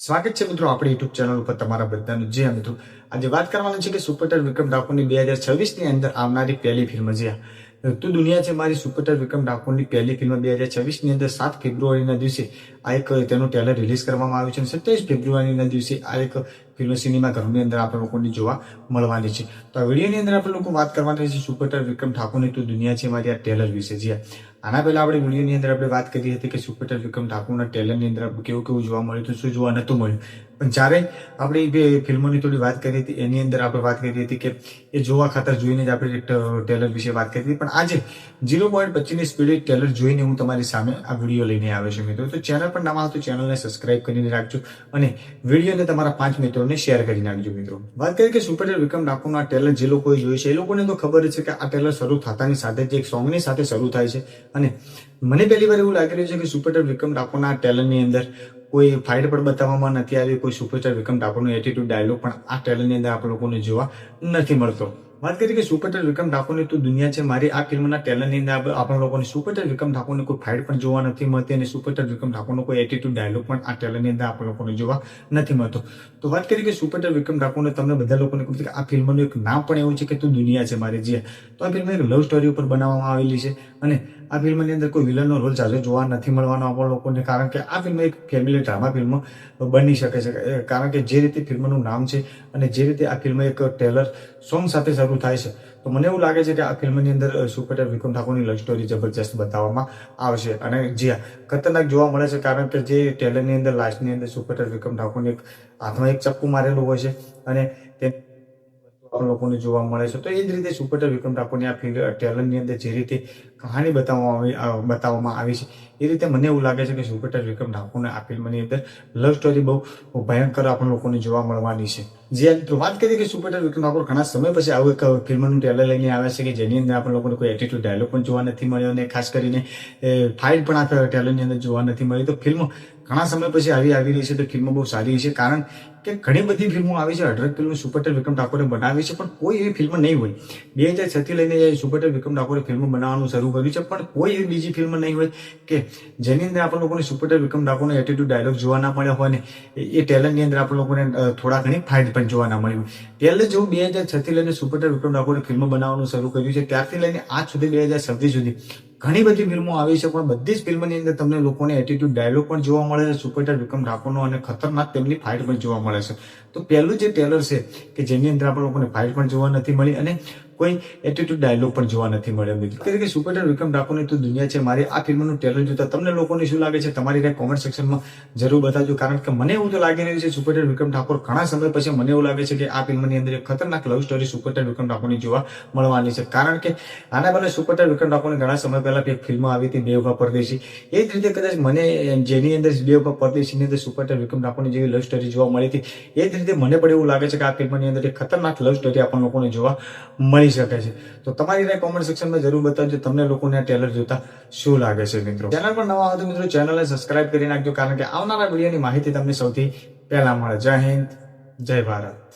સ્વાગત છે મિત્રો આપણી યુટ્યુબ ચેનલ ઉપર તમારા બધાનું. જે મિત્રો. આજે વાત કરવાની છે કે સુપરસ્ટાર વિક્રમ ઠાકોરની બે હજાર છવ્વીસની અંદર આવનારી પહેલી ફિલ્મ જે તું દુનિયા છે મારી સુપરસ્ટાર વિક્રમ ઠાકોરની પહેલી ફિલ્મ બે હજાર છવ્વીસની અંદર સાત ફેબ્રુઆરીના દિવસે આ એક તેનું ટ્રેલર રિલીઝ કરવામાં આવ્યું છે અને સત્યાવીસ ફેબ્રુઆરીના દિવસે આ એક ફિલ્મ સિનેમા ઘરની અંદર આપણે લોકોને જોવા મળવાની છે. તો આ વિડીયોની અંદર આપણે લોકો વાત કરવાની છે સુપરસ્ટાર વિક્રમ ઠાકોરની તો દુનિયા છે મારી આ ટેલર વિશે. જે આના પહેલા આપણે વિડીયોની અંદર આપણે વાત કરી હતી કે સુપરસ્ટાર વિક્રમ ઠાકોરના ટેલરની અંદર કેવું કેવું જોવા મળ્યું હતું, શું જોવા નહોતું મળ્યું. પણ જ્યારે આપણે બે ફિલ્મોની થોડી વાત કરી હતી, એની અંદર આપણે વાત કરી હતી કે એ જોવા ખાતર જોઈને જ આપણે ટેલર વિશે વાત કરી હતી. પણ આજે ઝીરો પોઈન્ટ પચીસની સ્પીડે ટેલર જોઈને હું તમારી સામે આ વીડિયો લઈને આવ્યો છું મિત્રો. તો ચેનલ પર નામ આવતું ચેનલને સબસ્ક્રાઈબ કરીને રાખજો અને વિડીયોને તમારા પાંચ મિત્રોને શેર કરી નાખજો મિત્રો. વાત કરીએ કે સુપરસ્ટાર વિક્રમ ઠાકોરનું ટેલર જે લોકોએ જોયું છે, એ લોકોને તો ખબર છે કે આ ટેલર શરૂ થતાની સાથે જ એક સોંગની સાથે શરૂ થાય છે. અને મને પહેલી વાર એવું લાગી રહ્યું છે કે સુપરસ્ટાર વિક્રમ ઠાકોરના ટેલરની અંદર કોઈ ફાઇટ પણ બતાવવામાં નથી આવી, કોઈ સુપરસ્ટાર વિક્રમ ઠાકોરનો એટીટ્યુડ ડાયલોગ પણ આ ટ્રેલરની અંદર આપણે લોકોને જોવા નથી મળતો. વાત કરીએ કે સુપરસ્ટાર વિક્રમ ઠાકોરની તો દુનિયા છે, મારી આ ફિલ્મના ટ્રેલરની અંદર આપણે- લોકોને સુપરસ્ટાર વિક્રમ ઠાકોરની કોઈ ફાઇટ પણ જોવા નથી મળતી અને સુપરસ્ટાર વિક્રમ ઠાકોરનો કોઈ એટીટ્યુડ ડાયલોગ પણ આ ટ્રેલરની અંદર આપણા લોકોને જોવા નથી મળતો. તો વાત કરીએ કે સુપરસ્ટાર વિક્રમ ઠાકોરને તમને બધા લોકોને કહું કે આ ફિલ્મનું એક નામ પણ એવું છે કે તું દુનિયા છે મારી જે તો આ ફિલ્મ એક લવ સ્ટોરી ઉપર બનાવવામાં આવેલી છે અને આ ફિલ્મની અંદર કોઈ વિલનનો રોલ જાજો જોવા નથી મળવાનો આપણા લોકોને, કારણ કે આ ફિલ્મ એક ફેમિલી ડ્રામા ફિલ્મ બની શકે છે. કારણ કે જે રીતે ફિલ્મનું નામ છે અને જે રીતે આ ફિલ્મ એક ટેલર સોંગ સાથે શરૂ થાય છે. તો મને એવું લાગે છે કે આ ફિલ્મની અંદર સુપરસ્ટાર વિક્રમ ઠાકોરની લવ સ્ટોરી જબરજસ્ત બતાવવામાં આવશે. અને જે ખતરનાક જોવા મળે છે, કારણ કે જે ટ્રેલરની અંદર લાસ્ટની અંદર સુપરસ્ટાર વિક્રમ ઠાકોરને એક હાથમાં એક ચપ્પુ મારેલું હોય છે અને તે લોકોને જોવા મળે છે. તો એ જ રીતે સુપરસ્ટાર વિક્રમ ઠાકોરની આ ફિલ્મ ટ્રેલરની અંદર જે રીતે કહાની બતાવવામાં આવી બતાવવામાં આવી છે. એ રીતે મને એવું લાગે છે કે સુપરસ્ટાર વિક્રમ ઠાકોરને આ ફિલ્મની અંદર લવ સ્ટોરી બહુ ભયંકર આપણા લોકોને જોવા મળવાની છે. જે તો વાત કરીએ કે સુપરસ્ટાર વિક્રમ ઠાકોર ઘણા સમય પછી આવું એક ફિલ્મનું ટ્રેલર લઈને આવ્યા છે કે જેની અંદર આપણે લોકોને કોઈ એટીટ્યુડ ડાયલોગ પણ જોવા નથી મળ્યો અને ખાસ કરીને ફાઇટ પણ આ ટ્રેલરની અંદર જોવા નથી મળી. તો ફિલ્મ ઘણા સમય પછી આવી આવી રહી છે તો ફિલ્મ બહુ સારી છે. કારણ કે ઘણી બધી ફિલ્મો આવી છે, અઢળક ફિલ્મ સુપરસ્ટાર વિક્રમ ઠાકોરે બનાવી છે, પણ કોઈ એવી ફિલ્મ નહીં હોય. બે હજાર છથી લઈને સુપરસ્ટાર વિક્રમ ઠાકોરે ફિલ્મ બનાવવાનું શરૂ કર્યું છે. પણ કોઈ એવી બીજી ફિલ્મ નહીં હોય કે જેની અંદર આપણે લોકોને સુપરસ્ટાર વિક્રમ ઠાકોરનો એટીટ્યુડ ડાયલોગ જોવા ના મળ્યા હોય ને, એ ટેલેન્ટની અંદર આપણે લોકોને થોડા ઘણી ફાઇટ પણ જોવા ના મળી હોય. જો બે હજાર છથી લઈને સુપરસ્ટાર વિક્રમ ડાકોને ફિલ્મ બનાવવાનું શરૂ કર્યું છે, ત્યારથી લઈને આજ સુધી બે હજાર છવ્વીસ સુધી ઘણી બધી ફિલ્મો આવી છે, પણ બધી જ ફિલ્મની અંદર તમને લોકોને એટીટ્યુડ ડાયલોગ પણ જોવા મળે છે સુપરસ્ટાર વિક્રમ ઠાકોરનો અને ખતરનાક તેમની ફાઇટ પણ જોવા મળે છે. તો પહેલું જે ટેલર છે કે જેની અંદર આપણે લોકોને ફાઇટ પણ જોવા નથી મળી અને કોઈ એટીટ્યુડ ડાયલોગ પણ જોવા નથી મળ્યો મિત્રો એટલે કે સુપરસ્ટાર વિક્રમ ઠાકોરની તો દુનિયા છે, મારી આ ફિલ્મનું ટ્રેલર જોતા તમને લોકોને શું લાગે છે? તમારી ત્યાં કોમેન્ટ સેક્શનમાં જરૂર બતાવજો, કારણ કે મને એવું તો લાગી રહ્યું છે સુપરસ્ટાર વિક્રમ ઠાકોર ઘણા સમય પછી મને એવું લાગે છે કે આ ફિલ્મની અંદર એક ખતરનાક લવ સ્ટોરી સુપરસ્ટાર વિક્રમ ઠાકોરની જોવા મળવાની છે. કારણ કે આના પહેલા સુપરસ્ટાર વિક્રમ ઠાકોરની ઘણા સમય પહેલા એક ફિલ્મ આવી હતી દેવભા પરદેશી. એ જ રીતે કદાચ મને જેની અંદર ઊભા પરદેશીની અંદર સુપરસ્ટાર વિક્રમ ઠાકોરની જેવી લવ સ્ટોરી જોવા મળી હતી, એ જ રીતે મને પણ એવું લાગે છે કે આ ફિલ્મની અંદર એક ખતરનાક લવ સ્ટોરી આપણને જોવા મળી શકે છે. તો તમારી રાય કોમેન્ટ સેક્શનમાં જરૂર બતાવજો. તમને લોકોને ટેલર જોતા શું લાગે છે મિત્રો? ચેનલ પર નવા હોય મિત્રો ચેનલને સબસ્ક્રાઇબ કરી નાખજો. કારણ કે આવનારા વિડીયોની માહિતી તમને સૌથી પહેલા મળે. જય હિન્દ, જય ભારત.